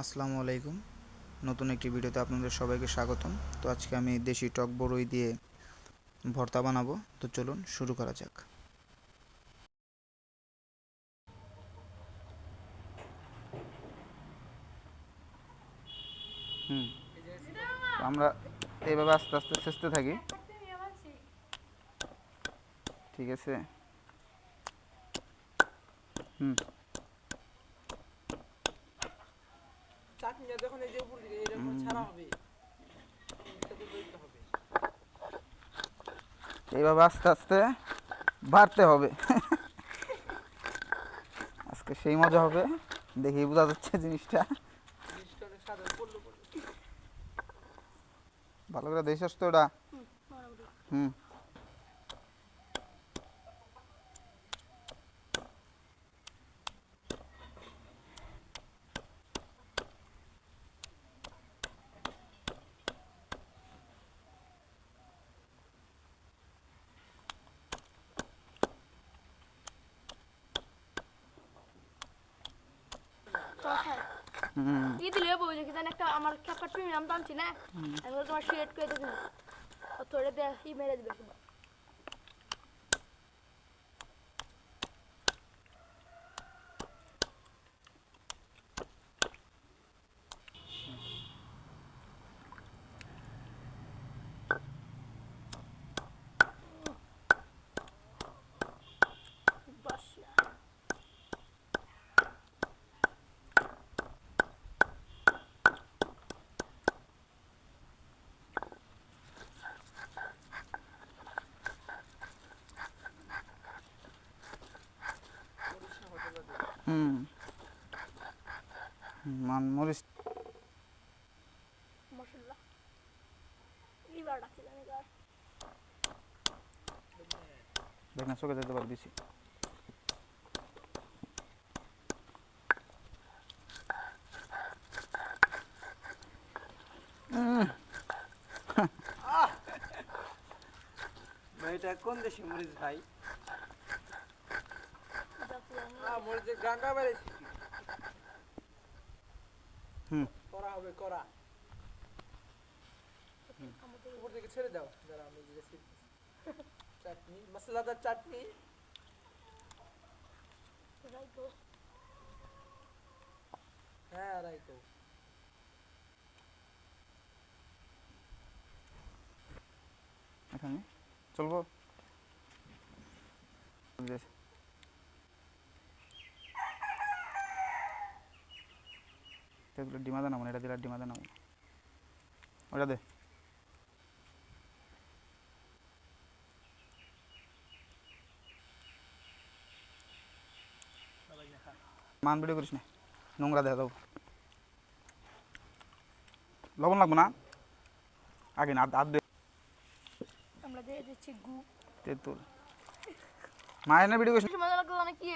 আসসালামু আলাইকুম। নতুন একটি ভিডিওতে আপনাদের সবাইকে স্বাগতম। তো আজকে আমি দেশি টক বড়ই দিয়ে ভর্তা বানাবো। তো চলুন শুরু করা যাক। হুম আমরা এইভাবে আস্তে আস্তে ছেঁচতে থাকি। ঠিক আছে? হুম। যখন এই যে উপর দিকে এরকম ছাড়া হবে এটাতে দইতে হবে। এইভাবে আস্তে আস্তে বাড়তে হবে। আজকে সেই মজা হবে দেখি বোঝা যাচ্ছে জিনিসটা। ভালো করে দেখছিস তো ওটা। হুম। ই দিলে বই কি জানি একটা আমার ক্যাপার প্রিমিয়াম দাম ছিল না? আমি তোমার শেড করে দেবো। ও তোরে দে ই মেরে দিবে। হুম। মান মরিচ মশলা ডাকি জানি চোখে যেতে পারে বেশি। ভাই এটা কোন দেশি মরিচ ভাই? মরিচের গাঙ্গা বেড়েছি হুম। করা হবে করা। উপর থেকে ছেড়ে দাও। যারা আমি যে চাটনি মশলাদার চাটনি। রাইতো হ্যাঁ রাইতো এখানে। চলবো বেশ। তো এগুলো ডিমা দে নামো এটা দিলে আর ডিমা দে নামো ওটা দে। মান ভিডিও করিস না নোংরা দেখা দাও লবণ লাগবো না? আগে না আধ দে। আমরা দিয়ে দিচ্ছি গু। তেঁতুল। মায়ের না ভিডিও করিস মজা লাগতো জানে কি?